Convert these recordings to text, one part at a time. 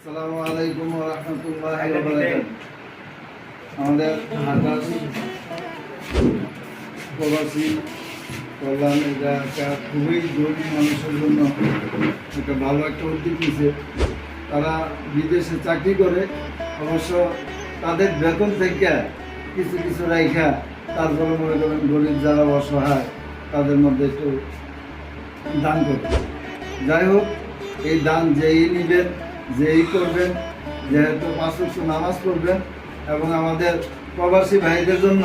আসসালামু আলাইকুম রাহমাতুল্লাহি আমাদের ঢাকার প্রবাসী কল্যাণ এটা একটা খুবই গরিব মানুষের জন্য একটা ভালো একটা উদ্যোগ নিছে। তারা বিদেশে চাকরি করে, অবশ্য তাদের বেতন থেকে কিছু কিছু রাইখা তারপরে মনে করেন গরিব যারা অসহায়, তাদের মধ্যে একটু দান করবে যাই হোক, এই দান যেই নিবেন যেই করবেন যেহেতু পাঁচ ওয়াক্ত নামাজ পড়বেন এবং আমাদের প্রবাসী ভাইদের জন্য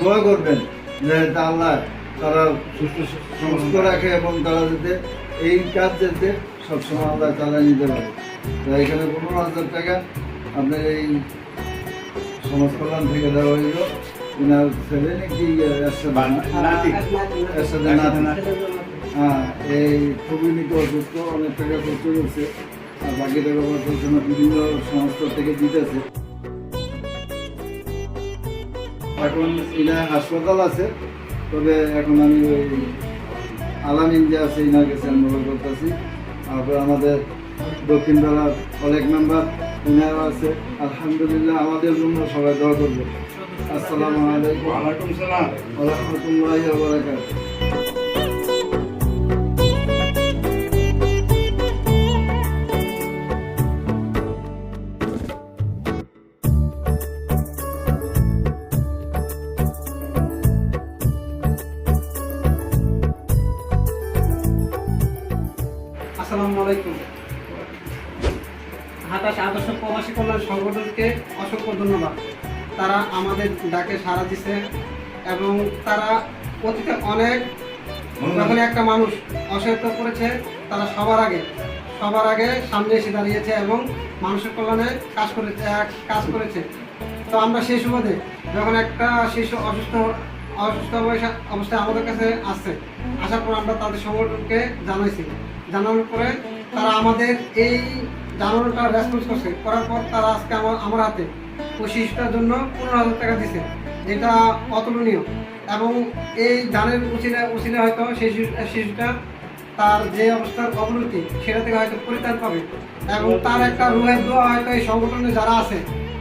দোয়া করবেন। যেহেতু আল্লাহ তারা সুস্থ সুস্থ রাখে এবং তারা যাতে এই কাজ যাতে সবসময় আল্লাহ চালিয়ে নিতে পারে। তো এখানে পনেরো হাজার টাকা আপনার এই সমাজ কল্যাণ থেকে দেওয়া হইল। ওনার ছেলে নাকি হ্যাঁ এই খুবই নিতে অসুস্থ অনেক টাকা খরচ করছে আর বাকি টাকা খরচের জন্য বিভিন্ন সংস্থা থেকে দিতেছে। এখন ইনা হাসপাতাল আছে তবে এখন আমি ওই আলামিন যে আছে ইনার কাছে আমি করতেছি। তারপর আমাদের দক্ষিণ বেলার অনেক মেম্বার ইনারও আছে। আলহামদুলিল্লাহ আমাদের জন্য সবাই দোয়া করবে। আসসালামু আলাইকুম। রহমতুল্লাহ বারাকাতুহু। আলাইকুম। আদর্শ প্রবাসী কল্যাণ সংগঠনকে অসংখ্য ধন্যবাদ। তারা আমাদের ডাকে সাড়া দিছে এবং তারা অতীতে অনেক যখন একটা মানুষ অসহায়তা করেছে তারা সবার আগে সবার আগে সামনে এসে দাঁড়িয়েছে এবং মানুষের কল্যাণে কাজ করেছে কাজ করেছে। তো আমরা সেই সুবাদে যখন একটা শিশু অসুস্থ অসুস্থ অবস্থা- অবস্থায় আমাদের কাছে আসছে আসার পর আমরা তাদের সংগঠনকে জানাইছি। জানানোর পরে তারা আমাদের এই জানানোটা রেসপন্স করছে। করার পর তারা আজকে আমার আমার হাতে ওই শিশুটার জন্য পনেরো হাজার টাকা দিছে, যেটা অতুলনীয়। এবং এই দানের উচিলে উচিলে হয়তো সেই শিশু- শিশুটা তার যে অবস্থার অবনতি, সেটা থেকে হয়তো পরিত্রাণ পাবে। এবং তার একটা রুহের দোয়া হয়তো এই সংগঠনে যারা আছে,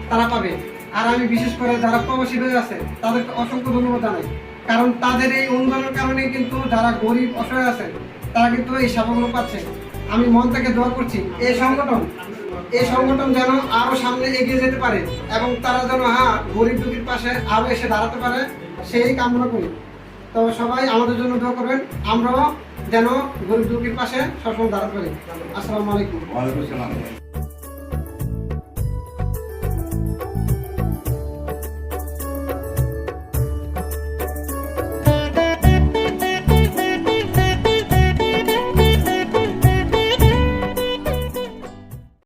তারা পাবে। আর আমি বিশেষ করে যারা প্রবাসী হয়ে আছে, তাদেরকে অসংখ্য ধন্যবাদ জানাই। কারণ তাদের এই অনুদানের কারণে কিন্তু যারা গরিব, অসহায় আছে, তারা কিন্তু এই সেবাগুলো পাচ্ছে। আমি মন থেকে দোয়া করছি, এই সংগঠন এই সংগঠন যেন আরও সামনে এগিয়ে যেতে পারে এবং তারা যেন হ্যাঁ গরিব দুঃখীর পাশে আরও এসে দাঁড়াতে পারে, সেই কামনা করি। তবে সবাই আমাদের জন্য দোয়া করবেন, আমরাও যেন গরিব দুঃখীর পাশে সবসময় দাঁড়াতে পারি। আসসালামু আলাইকুম। ওয়ালাইকুম সালাম